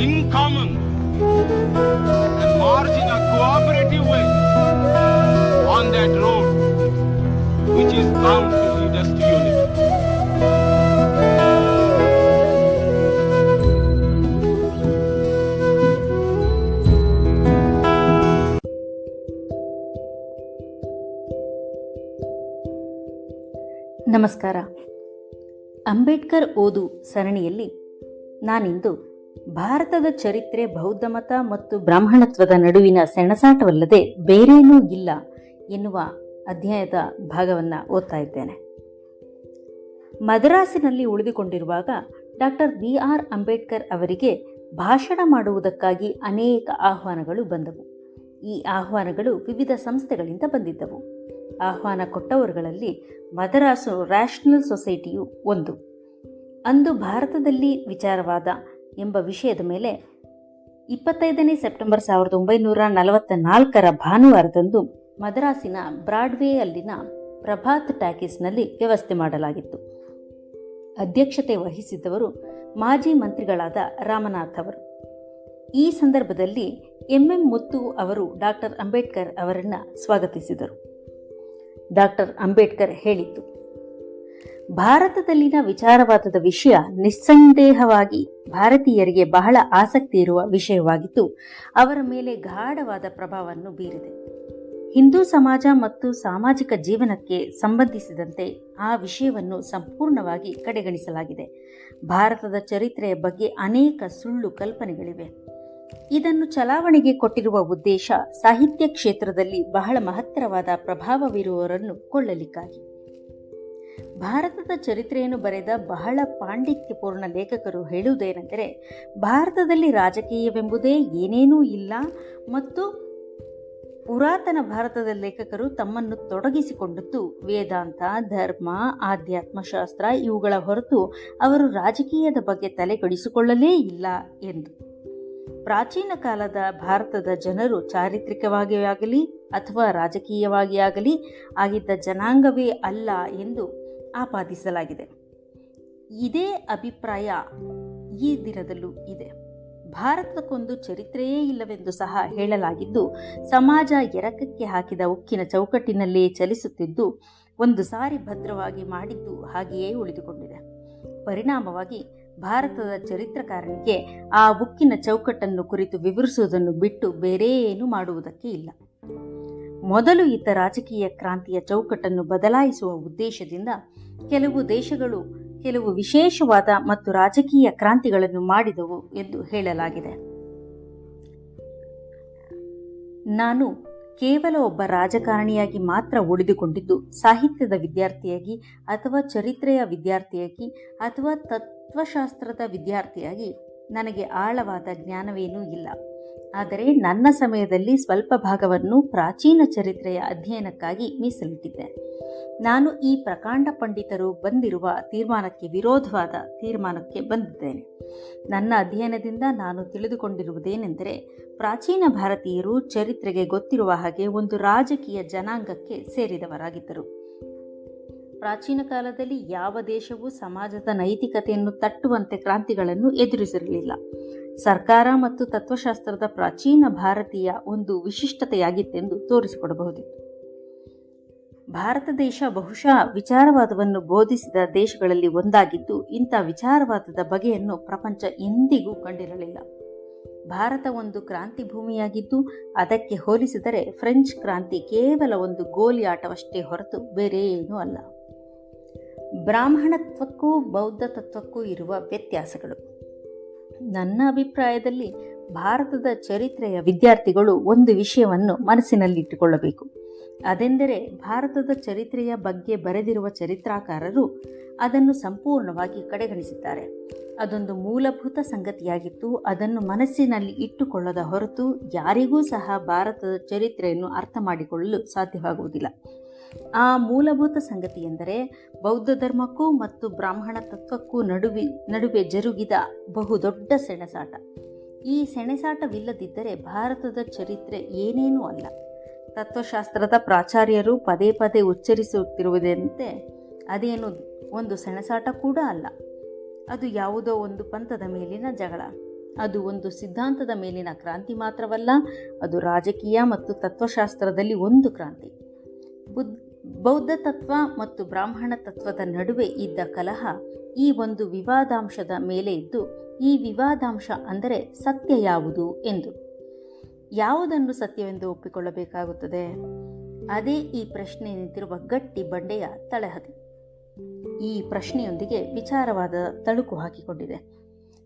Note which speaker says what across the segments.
Speaker 1: in common and march in a cooperative way on that road which is bound to lead us to unity.
Speaker 2: ನಮಸ್ಕಾರ ಅಂಬೇಡ್ಕರ್ ಓದು ಸರಣಿಯಲ್ಲಿ ನಾನಿಂದು ಭಾರತದ ಚರಿತ್ರೆ ಬೌದ್ಧಮತ ಮತ್ತು ಬ್ರಾಹ್ಮಣತ್ವದ ನಡುವಿನ ಸೆಣಸಾಟವಲ್ಲದೆ ಬೇರೇನೂ ಇಲ್ಲ ಎನ್ನುವ ಅಧ್ಯಾಯದ ಭಾಗವನ್ನು ಓದ್ತಾ ಇದ್ದೇನೆ. ಮದ್ರಾಸಿನಲ್ಲಿ ಉಳಿದುಕೊಂಡಿರುವಾಗ ಡಾಕ್ಟರ್ ಬಿ ಆರ್ ಅಂಬೇಡ್ಕರ್ ಅವರಿಗೆ ಭಾಷಣ ಮಾಡುವುದಕ್ಕಾಗಿ ಅನೇಕ ಆಹ್ವಾನಗಳು ಬಂದವು. ಈ ಆಹ್ವಾನಗಳು ವಿವಿಧ ಸಂಸ್ಥೆಗಳಿಂದ ಬಂದಿದ್ದವು. ಆಹ್ವಾನ ಕೊಟ್ಟವರುಗಳಲ್ಲಿ ಮದರಾಸು ರ್ಯಾಷನಲ್ ಸೊಸೈಟಿಯು ಒಂದು. ಅಂದು ಭಾರತದಲ್ಲಿ ವಿಚಾರವಾದ ಎಂಬ ವಿಷಯದ ಮೇಲೆ ಇಪ್ಪತ್ತೈದನೇ ಸೆಪ್ಟೆಂಬರ್ ಸಾವಿರದ ಒಂಬೈನೂರ ನಲವತ್ತ ನಾಲ್ಕರ ಭಾನುವಾರದಂದು ಮದ್ರಾಸಿನ ಬ್ರಾಡ್ವೇಯಲ್ಲಿನ ಪ್ರಭಾತ್ ಟ್ಯಾಕಿಸ್ನಲ್ಲಿ ವ್ಯವಸ್ಥೆ ಮಾಡಲಾಗಿತ್ತು. ಅಧ್ಯಕ್ಷತೆ ವಹಿಸಿದ್ದವರು ಮಾಜಿ ಮಂತ್ರಿಗಳಾದ ರಾಮನಾಥ್ ಅವರು. ಈ ಸಂದರ್ಭದಲ್ಲಿ ಎಂಎಂ ಮುತ್ತು ಅವರು ಡಾಕ್ಟರ್ ಅಂಬೇಡ್ಕರ್ ಅವರನ್ನು ಸ್ವಾಗತಿಸಿದರು. ಡಾಕ್ಟರ್ ಅಂಬೇಡ್ಕರ್ ಹೇಳಿದ್ದು ಭಾರತದಲ್ಲಿನ ವಿಚಾರವಾದದ ವಿಷಯ ನಿಸ್ಸಂದೇಹವಾಗಿ ಭಾರತೀಯರಿಗೆ ಬಹಳ ಆಸಕ್ತಿ ಇರುವ ವಿಷಯವಾಗಿದ್ದು, ಅವರ ಮೇಲೆ ಗಾಢವಾದ ಪ್ರಭಾವವನ್ನು ಬೀರಿದೆ. ಹಿಂದೂ ಸಮಾಜ ಮತ್ತು ಸಾಮಾಜಿಕ ಜೀವನಕ್ಕೆ ಸಂಬಂಧಿಸಿದಂತೆ ಆ ವಿಷಯವನ್ನು ಸಂಪೂರ್ಣವಾಗಿ ಕಡೆಗಣಿಸಲಾಗಿದೆ. ಭಾರತದ ಚರಿತ್ರೆಯ ಬಗ್ಗೆ ಅನೇಕ ಸುಳ್ಳು ಕಲ್ಪನೆಗಳಿವೆ. ಇದನ್ನು ಚಲಾವಣೆಗೆ ಕೊಟ್ಟಿರುವ ಉದ್ದೇಶ ಸಾಹಿತ್ಯ ಕ್ಷೇತ್ರದಲ್ಲಿ ಬಹಳ ಮಹತ್ತರವಾದ ಪ್ರಭಾವವಿರುವವರನ್ನು ಕೊಳ್ಳಲಿಕ್ಕಾಗಿ. ಭಾರತದ ಚರಿತ್ರೆಯನ್ನು ಬರೆದ ಬಹಳ ಪಾಂಡಿತ್ಯಪೂರ್ಣ ಲೇಖಕರು ಹೇಳುವುದೇನೆಂದರೆ, ಭಾರತದಲ್ಲಿ ರಾಜಕೀಯವೆಂಬುದೇ ಏನೇನೂ ಇಲ್ಲ ಮತ್ತು ಪುರಾತನ ಭಾರತದ ಲೇಖಕರು ತಮ್ಮನ್ನು ತೊಡಗಿಸಿಕೊಂಡದ್ದು ವೇದಾಂತ, ಧರ್ಮ, ಆಧ್ಯಾತ್ಮಶಾಸ್ತ್ರ ಇವುಗಳ ಹೊರತು ಅವರು ರಾಜಕೀಯದ ಬಗ್ಗೆ ತಲೆಗಡಿಸಿಕೊಳ್ಳಲೇ ಇಲ್ಲ ಎಂದು. ಪ್ರಾಚೀನ ಕಾಲದ ಭಾರತದ ಜನರು ಚಾರಿತ್ರಿಕವಾಗಿ ಆಗಲಿ ಅಥವಾ ರಾಜಕೀಯವಾಗಿ ಆಗಲಿ ಆಗಿದ್ದ ಜನಾಂಗವೇ ಅಲ್ಲ ಎಂದು ಆಪಾದಿಸಲಾಗಿದೆ. ಇದೇ ಅಭಿಪ್ರಾಯ ಈ ದಿನದಲ್ಲೂ ಇದೆ. ಭಾರತಕ್ಕೊಂದು ಚರಿತ್ರೆಯೇ ಇಲ್ಲವೆಂದು ಸಹ ಹೇಳಲಾಗಿದ್ದು, ಸಮಾಜ ಎರಕಕ್ಕೆ ಹಾಕಿದ ಉಕ್ಕಿನ ಚೌಕಟ್ಟಿನಲ್ಲೇ ಚಲಿಸುತ್ತಿದ್ದು, ಒಂದು ಸಾರಿ ಭದ್ರವಾಗಿ ಮಾಡಿದ್ದು ಹಾಗೆಯೇ ಉಳಿದುಕೊಂಡಿದೆ. ಪರಿಣಾಮವಾಗಿ ಭಾರತದ ಚರಿತ್ರಕಾರನಿಗೆ ಆ ಉಕ್ಕಿನ ಚೌಕಟ್ಟನ್ನು ಕುರಿತು ವಿವರಿಸುವುದನ್ನು ಬಿಟ್ಟು ಬೇರೆ ಏನು ಮಾಡುವುದಕ್ಕೆ ಇಲ್ಲ. ಮೊದಲು ಇದ್ದ ರಾಜಕೀಯ ಕ್ರಾಂತಿಯ ಚೌಕಟ್ಟನ್ನು ಬದಲಾಯಿಸುವ ಉದ್ದೇಶದಿಂದ ಕೆಲವು ದೇಶಗಳು, ಕೆಲವು ವಿಶೇಷವಾದ ಮತ್ತು ರಾಜಕೀಯ ಕ್ರಾಂತಿಗಳನ್ನು ಮಾಡಿದವು ಎಂದು ಹೇಳಲಾಗಿದೆ. ನಾನು ಕೇವಲ ಒಬ್ಬ ರಾಜಕಾರಣಿಯಾಗಿ ಮಾತ್ರ ಉಳಿದುಕೊಂಡಿದ್ದು, ಸಾಹಿತ್ಯದ ವಿದ್ಯಾರ್ಥಿಯಾಗಿ ಅಥವಾ ಚರಿತ್ರೆಯ ವಿದ್ಯಾರ್ಥಿಯಾಗಿ ಅಥವಾ ತತ್ವಶಾಸ್ತ್ರದ ವಿದ್ಯಾರ್ಥಿಯಾಗಿ ನನಗೆ ಆಳವಾದ ಜ್ಞಾನವೇನೂ ಇಲ್ಲ. ಆದರೆ ನನ್ನ ಸಮಯದಲ್ಲಿ ಸ್ವಲ್ಪ ಭಾಗವನ್ನು ಪ್ರಾಚೀನ ಚರಿತ್ರೆಯ ಅಧ್ಯಯನಕ್ಕಾಗಿ ಮೀಸಲಿಟ್ಟಿದ್ದೆ. ನಾನು ಈ ಪ್ರಕಾಂಡ ಪಂಡಿತರು ಬಂದಿರುವ ತೀರ್ಮಾನಕ್ಕೆ ವಿರೋಧವಾದ ತೀರ್ಮಾನಕ್ಕೆ ಬಂದಿದ್ದೇನೆ. ನನ್ನ ಅಧ್ಯಯನದಿಂದ ನಾನು ತಿಳಿದುಕೊಂಡಿರುವುದೇನೆಂದರೆ, ಪ್ರಾಚೀನ ಭಾರತೀಯರು ಚರಿತ್ರೆಗೆ ಗೊತ್ತಿರುವ ಹಾಗೆ ಒಂದು ರಾಜಕೀಯ ಜನಾಂಗಕ್ಕೆ ಸೇರಿದವರಾಗಿದ್ದರು. ಪ್ರಾಚೀನ ಕಾಲದಲ್ಲಿ ಯಾವ ದೇಶವೂ ಸಮಾಜದ ನೈತಿಕತೆಯನ್ನು ತಟ್ಟುವಂತೆ ಕ್ರಾಂತಿಗಳನ್ನು ಎದುರಿಸಿರಲಿಲ್ಲ. ಸರ್ಕಾರ ಮತ್ತು ತತ್ವಶಾಸ್ತ್ರದ ಪ್ರಾಚೀನ ಭಾರತೀಯ ಒಂದು ವಿಶಿಷ್ಟತೆಯಾಗಿತ್ತೆಂದು ತೋರಿಸಿಕೊಡಬಹುದಿತ್ತು. ಭಾರತ ದೇಶ ಬಹುಶಃ ವಿಚಾರವಾದವನ್ನು ಬೋಧಿಸಿದ ದೇಶಗಳಲ್ಲಿ ಒಂದಾಗಿದ್ದು, ಇಂಥ ವಿಚಾರವಾದದ ಬಗೆಯನ್ನು ಪ್ರಪಂಚ ಎಂದಿಗೂ ಕಂಡಿರಲಿಲ್ಲ. ಭಾರತ ಒಂದು ಕ್ರಾಂತಿ ಭೂಮಿಯಾಗಿದ್ದು, ಅದಕ್ಕೆ ಹೋಲಿಸಿದರೆ ಫ್ರೆಂಚ್ ಕ್ರಾಂತಿ ಕೇವಲ ಒಂದು ಗೋಲಿ ಆಟವಷ್ಟೇ ಹೊರತು ಬೇರೆ ಏನೂ ಅಲ್ಲ. ಬ್ರಾಹ್ಮಣತ್ವಕ್ಕೂ ಬೌದ್ಧ ತತ್ವಕ್ಕೂ ಇರುವ ವ್ಯತ್ಯಾಸಗಳು. ನನ್ನ ಅಭಿಪ್ರಾಯದಲ್ಲಿ ಭಾರತದ ಚರಿತ್ರೆಯ ವಿದ್ಯಾರ್ಥಿಗಳು ಒಂದು ವಿಷಯವನ್ನು ಮನಸ್ಸಿನಲ್ಲಿಟ್ಟುಕೊಳ್ಳಬೇಕು. ಅದೆಂದರೆ ಭಾರತದ ಚರಿತ್ರೆಯ ಬಗ್ಗೆ ಬರೆದಿರುವ ಚರಿತ್ರಾಕಾರರು ಅದನ್ನು ಸಂಪೂರ್ಣವಾಗಿ ಕಡೆಗಣಿಸಿದ್ದಾರೆ. ಅದೊಂದು ಮೂಲಭೂತ ಸಂಗತಿಯಾಗಿತ್ತು. ಅದನ್ನು ಮನಸ್ಸಿನಲ್ಲಿ ಇಟ್ಟುಕೊಳ್ಳದ ಹೊರತು ಯಾರಿಗೂ ಸಹ ಭಾರತದ ಚರಿತ್ರೆಯನ್ನು ಅರ್ಥ ಮಾಡಿಕೊಳ್ಳಲು ಸಾಧ್ಯವಾಗುವುದಿಲ್ಲ. ಆ ಮೂಲಭೂತ ಸಂಗತಿ ಎಂದರೆ ಬೌದ್ಧ ಧರ್ಮಕ್ಕೂ ಮತ್ತು ಬ್ರಾಹ್ಮಣ ತತ್ವಕ್ಕೂ ನಡುವೆ ನಡುವೆ ಜರುಗಿದ ಬಹುದೊಡ್ಡ ಸೆಣಸಾಟ. ಈ ಸೆಣಸಾಟವಿಲ್ಲದಿದ್ದರೆ ಭಾರತದ ಚರಿತ್ರೆ ಏನೇನೂ ಅಲ್ಲ. ತತ್ವಶಾಸ್ತ್ರದ ಪ್ರಾಚಾರ್ಯರು ಪದೇ ಪದೇ ಉಚ್ಚರಿಸುತ್ತಿರುವುದಂತೆ ಅದೇನು ಒಂದು ಸೆಣಸಾಟ ಕೂಡ ಅಲ್ಲ. ಅದು ಯಾವುದೋ ಒಂದು ಪಂಥದ ಮೇಲಿನ ಜಗಳ. ಅದು ಒಂದು ಸಿದ್ಧಾಂತದ ಮೇಲಿನ ಕ್ರಾಂತಿ ಮಾತ್ರವಲ್ಲ, ಅದು ರಾಜಕೀಯ ಮತ್ತು ತತ್ವಶಾಸ್ತ್ರದಲ್ಲಿ ಒಂದು ಕ್ರಾಂತಿ. ಬುದ್, ಬೌದ್ಧ ತತ್ವ ಮತ್ತು ಬ್ರಾಹ್ಮಣ ತತ್ವದ ನಡುವೆ ಇದ್ದ ಕಲಹ ಈ ಒಂದು ವಿವಾದಾಂಶದ ಮೇಲೆ ಇದ್ದು, ಈ ವಿವಾದಾಂಶ ಅಂದರೆ ಸತ್ಯ ಯಾವುದು ಎಂದು. ಯಾವುದನ್ನು ಸತ್ಯವೆಂದು ಒಪ್ಪಿಕೊಳ್ಳಬೇಕಾಗುತ್ತದೆ? ಅದೇ ಈ ಪ್ರಶ್ನೆ ನಿಂತಿರುವ ಗಟ್ಟಿ ಬಂಡೆಯ ತಳಹದಿ. ಈ ಪ್ರಶ್ನೆಯೊಂದಿಗೆ ವಿಚಾರವಾದ ತಳುಕು ಹಾಕಿಕೊಂಡಿದೆ.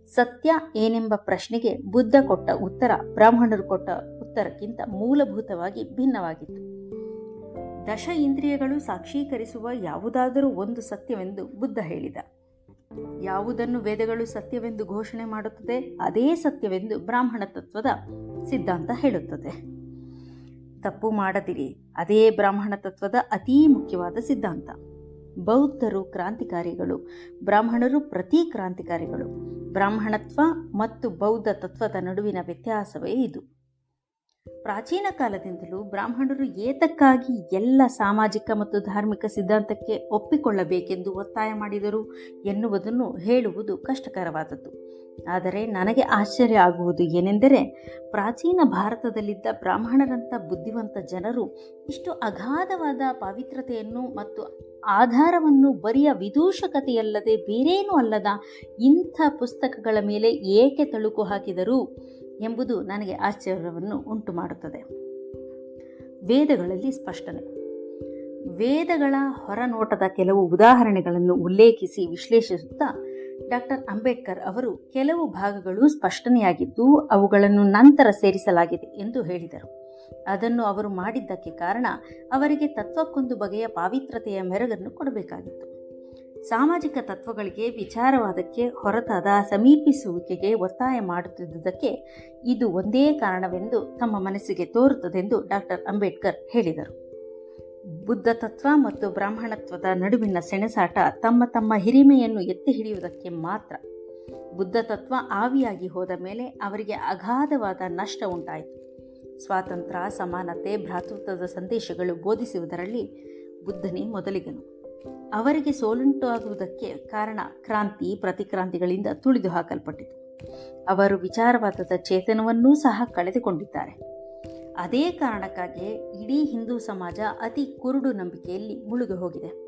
Speaker 2: ಸತ್ಯ ಏನೆಂಬ ಪ್ರಶ್ನೆಗೆ ಬುದ್ಧ ಕೊಟ್ಟ ಉತ್ತರ, ಬ್ರಾಹ್ಮಣರು ಕೊಟ್ಟ ಉತ್ತರಕ್ಕಿಂತ ಮೂಲಭೂತವಾಗಿ ಭಿನ್ನವಾಗಿತ್ತು. ದಶ ಇಂದ್ರಿಯಗಳು ಸಾಕ್ಷೀಕರಿಸುವ ಯಾವುದಾದರೂ ಒಂದು ಸತ್ಯವೆಂದು ಬುದ್ಧ ಹೇಳಿದ. ಯಾವುದನ್ನು ವೇದಗಳು ಸತ್ಯವೆಂದು ಘೋಷಣೆ ಮಾಡುತ್ತದೆ, ಅದೇ ಸತ್ಯವೆಂದು ಬ್ರಾಹ್ಮಣ ತತ್ವದ ಸಿದ್ಧಾಂತ ಹೇಳುತ್ತದೆ. ತಪ್ಪು ಮಾಡದಿರಿ, ಅದೇ ಬ್ರಾಹ್ಮಣ ತತ್ವದ ಅತೀ ಮುಖ್ಯವಾದ ಸಿದ್ಧಾಂತ. ಬೌದ್ಧರು ಕ್ರಾಂತಿಕಾರಿಗಳು, ಬ್ರಾಹ್ಮಣರು ಪ್ರತಿ ಕ್ರಾಂತಿಕಾರಿಗಳು. ಬ್ರಾಹ್ಮಣತ್ವ ಮತ್ತು ಬೌದ್ಧ ತತ್ವದ ನಡುವಿನ ವ್ಯತ್ಯಾಸವೇ ಇದು. ಪ್ರಾಚೀನ ಕಾಲದಿಂದಲೂ ಬ್ರಾಹ್ಮಣರು ಏತಕ್ಕಾಗಿ ಎಲ್ಲ ಸಾಮಾಜಿಕ ಮತ್ತು ಧಾರ್ಮಿಕ ಸಿದ್ಧಾಂತಕ್ಕೆ ಒಪ್ಪಿಕೊಳ್ಳಬೇಕೆಂದು ಒತ್ತಾಯ ಮಾಡಿದರು ಎನ್ನುವುದನ್ನು ಹೇಳುವುದು ಕಷ್ಟಕರವಾದದ್ದು. ಆದರೆ ನನಗೆ ಆಶ್ಚರ್ಯ ಆಗುವುದು ಏನೆಂದರೆ, ಪ್ರಾಚೀನ ಭಾರತದಲ್ಲಿದ್ದ ಬ್ರಾಹ್ಮಣರಂಥ ಬುದ್ಧಿವಂತ ಜನರು ಇಷ್ಟು ಅಗಾಧವಾದ ಪಾವಿತ್ರತೆಯನ್ನು ಮತ್ತು ಆಧಾರವನ್ನು ಬರಿಯ ವಿದೂಷಕತೆಯಲ್ಲದೆ ಬೇರೇನೂ ಅಲ್ಲದ ಇಂಥ ಪುಸ್ತಕಗಳ ಮೇಲೆ ಏಕೆ ತಳುಕು ಹಾಕಿದರು? ಎಂಬುದು ನನಗೆ ಆಶ್ಚರ್ಯವನ್ನು ಉಂಟು ಮಾಡುತ್ತದೆ ವೇದಗಳಲ್ಲಿ ಸ್ಪಷ್ಟನೆ. ವೇದಗಳ ಹೊರನೋಟದ ಕೆಲವು ಉದಾಹರಣೆಗಳನ್ನು ಉಲ್ಲೇಖಿಸಿ ವಿಶ್ಲೇಷಿಸುತ್ತಾ ಡಾಕ್ಟರ್ ಅಂಬೇಡ್ಕರ್ ಅವರು ಕೆಲವು ಭಾಗಗಳು ಸ್ಪಷ್ಟನೆಯಾಗಿದ್ದು ಅವುಗಳನ್ನು ನಂತರ ಸೇರಿಸಲಾಗಿದೆ ಎಂದು ಹೇಳಿದರು. ಅದನ್ನು ಅವರು ಮಾಡಿದ್ದಕ್ಕೆ ಕಾರಣ ಅವರಿಗೆ ತತ್ವಕ್ಕೊಂದು ಬಗೆಯ ಪಾವಿತ್ರತೆಯ ಮೆರಗನ್ನು ಕೊಡಬೇಕಾಗಿತ್ತು. ಸಾಮಾಜಿಕ ತತ್ವಗಳಿಗೆ ವಿಚಾರವಾದಕ್ಕೆ ಹೊರತಾದ ಸಮೀಪಿಸುವಿಕೆಗೆ ಒತ್ತಾಯ ಮಾಡುತ್ತಿದ್ದುದಕ್ಕೆ ಇದು ಒಂದೇ ಕಾರಣವೆಂದು ತಮ್ಮ ಮನಸ್ಸಿಗೆ ತೋರುತ್ತದೆಂದು ಡಾಕ್ಟರ್ ಅಂಬೇಡ್ಕರ್ ಹೇಳಿದರು. ಬುದ್ಧ ತತ್ವ ಮತ್ತು ಬ್ರಾಹ್ಮಣತ್ವದ ನಡುವಿನ ಸೆಣಸಾಟ ತಮ್ಮ ತಮ್ಮ ಹಿರಿಮೆಯನ್ನು ಎತ್ತಿ ಹಿಡಿಯುವುದಕ್ಕೆ ಮಾತ್ರ. ಬುದ್ಧ ತತ್ವ ಆವಿಯಾಗಿ ಹೋದ ಮೇಲೆ ಅವರಿಗೆ ಅಗಾಧವಾದ ನಷ್ಟ ಉಂಟಾಯಿತು. ಸ್ವಾತಂತ್ರ್ಯ, ಸಮಾನತೆ, ಭ್ರಾತೃತ್ವದ ಸಂದೇಶಗಳು ಬೋಧಿಸುವುದರಲ್ಲಿ ಬುದ್ಧನೇ ಮೊದಲಿಗನು. ಅವರಿಗೆ ಸೋಲುಂಟಾಗುವುದಕ್ಕೆ ಕಾರಣ ಕ್ರಾಂತಿ, ಪ್ರತಿಕ್ರಾಂತಿಗಳಿಂದ ತುಳಿದು ಹಾಕಲ್ಪಟ್ಟಿತು. ಅವರು ವಿಚಾರವಾದದ ಚೇತನವನ್ನೂ ಸಹ ಕಳೆದುಕೊಂಡಿದ್ದಾರೆ. ಅದೇ ಕಾರಣಕ್ಕಾಗಿ ಇಡೀ ಹಿಂದೂ ಸಮಾಜ ಅತಿ ಕುರುಡು ನಂಬಿಕೆಯಲ್ಲಿ ಮುಳುಗಿ ಹೋಗಿದೆ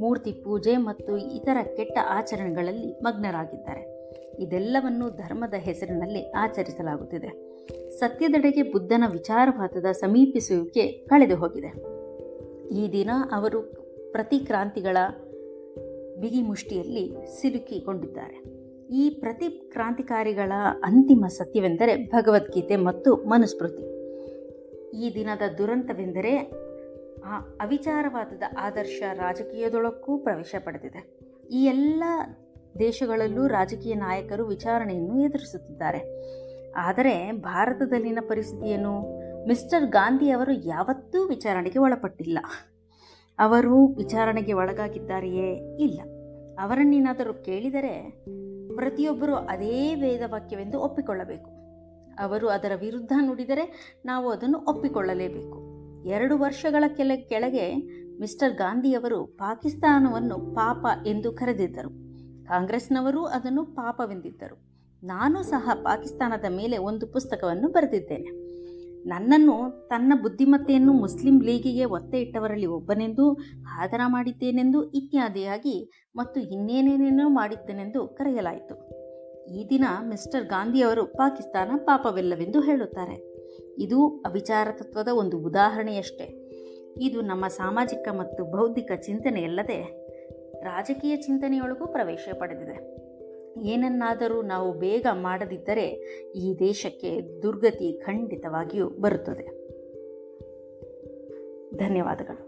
Speaker 2: ಮೂರ್ತಿ ಪೂಜೆ ಮತ್ತು ಇತರ ಕೆಟ್ಟ ಆಚರಣೆಗಳಲ್ಲಿ ಮಗ್ನರಾಗಿದ್ದಾರೆ. ಇದೆಲ್ಲವನ್ನು ಧರ್ಮದ ಹೆಸರಿನಲ್ಲಿ ಆಚರಿಸಲಾಗುತ್ತಿದೆ. ಸತ್ಯದೆಡೆಗೆ ಬುದ್ಧನ ವಿಚಾರವಾದದ ಸಮೀಪಿಸುವಿಕೆ ಕಳೆದು ಹೋಗಿದೆ ಈ ದಿನ ಅವರು ಪ್ರತಿಕ್ರಾಂತಿಗಳ ಬಿಗಿಮುಷ್ಟಿಯಲ್ಲಿ ಸಿಲುಕಿಕೊಂಡಿದ್ದಾರೆ. ಈ ಪ್ರತಿ ಕ್ರಾಂತಿಕಾರಿಗಳ ಅಂತಿಮ ಸತ್ಯವೆಂದರೆ ಭಗವದ್ಗೀತೆ ಮತ್ತು ಮನುಸ್ಮೃತಿ. ಈ ದಿನದ ದುರಂತವೆಂದರೆ ಆ ಅವಿಚಾರವಾದದ ಆದರ್ಶ ರಾಜಕೀಯದೊಳಕ್ಕೂ ಪ್ರವೇಶ ಪಡೆದಿದೆ. ಈ ಎಲ್ಲ ದೇಶಗಳಲ್ಲೂ ರಾಜಕೀಯ ನಾಯಕರು ವಿಚಾರಣೆಯನ್ನು ಎದುರಿಸುತ್ತಿದ್ದಾರೆ. ಆದರೆ ಭಾರತದಲ್ಲಿನ ಪರಿಸ್ಥಿತಿಯನ್ನು ಮಿಸ್ಟರ್ ಗಾಂಧಿ ಅವರು ಯಾವತ್ತೂ ವಿಚಾರಣೆಗೆ ಒಳಪಟ್ಟಿಲ್ಲ. ಅವರು ವಿಚಾರಣೆಗೆ ಒಳಗಾಗಿದ್ದಾರೆಯೇ ಇಲ್ಲ. ಅವರನ್ನೇನಾದರೂ ಕೇಳಿದರೆ ಪ್ರತಿಯೊಬ್ಬರೂ ಅದೇ ವೇದ ವಾಕ್ಯವೆಂದು ಒಪ್ಪಿಕೊಳ್ಳಬೇಕು. ಅವರು ಅದರ ವಿರುದ್ಧ ನುಡಿದರೆ ನಾವು ಅದನ್ನು ಒಪ್ಪಿಕೊಳ್ಳಲೇಬೇಕು. ಎರಡು ವರ್ಷಗಳ ಕೆಲ, ಕೆಳಗೆ ಮಿಸ್ಟರ್ ಗಾಂಧಿಯವರು ಪಾಕಿಸ್ತಾನವನ್ನು ಪಾಪ ಎಂದು ಕರೆದಿದ್ದರು. ಕಾಂಗ್ರೆಸ್ನವರು ಅದನ್ನು ಪಾಪವೆಂದಿದ್ದರು. ನಾನು ಸಹ ಪಾಕಿಸ್ತಾನದ ಮೇಲೆ ಒಂದು ಪುಸ್ತಕವನ್ನು ಬರೆದಿದ್ದೇನೆ. ನನ್ನನ್ನು ತನ್ನ ಬುದ್ಧಿಮತ್ತೆಯನ್ನು ಮುಸ್ಲಿಂ ಲೀಗಿಗೆ ಒತ್ತೆ ಇಟ್ಟವರಲ್ಲಿ ಒಬ್ಬನೆಂದು ಆದರ ಮಾಡಿದ್ದೇನೆಂದು ಇತ್ಯಾದಿಯಾಗಿ ಮತ್ತು ಇನ್ನೇನೇನೇನೋ ಮಾಡಿದ್ದೇನೆಂದು ಕರೆಯಲಾಯಿತು. ಈ ದಿನ ಮಿಸ್ಟರ್ ಗಾಂಧಿಯವರು ಪಾಕಿಸ್ತಾನ ಪಾಪವಿಲ್ಲವೆಂದು ಹೇಳುತ್ತಾರೆ. ಇದು ಅವಿಚಾರ ತತ್ವದ ಒಂದು ಉದಾಹರಣೆಯಷ್ಟೇ. ಇದು ನಮ್ಮ ಸಾಮಾಜಿಕ ಮತ್ತು ಬೌದ್ಧಿಕ ಚಿಂತನೆಯಲ್ಲದೆ ರಾಜಕೀಯ ಚಿಂತನೆಯೊಳಗೂ ಪ್ರವೇಶ ಪಡೆದಿದೆ. ಏನನ್ನಾದರೂ ನಾವು ಬೇಗ ಮಾಡದಿದ್ದರೆ ಈ ದೇಶಕ್ಕೆ ದುರ್ಗತಿ ಖಂಡಿತವಾಗಿಯೂ ಬರುತ್ತದೆ. ಧನ್ಯವಾದಗಳು.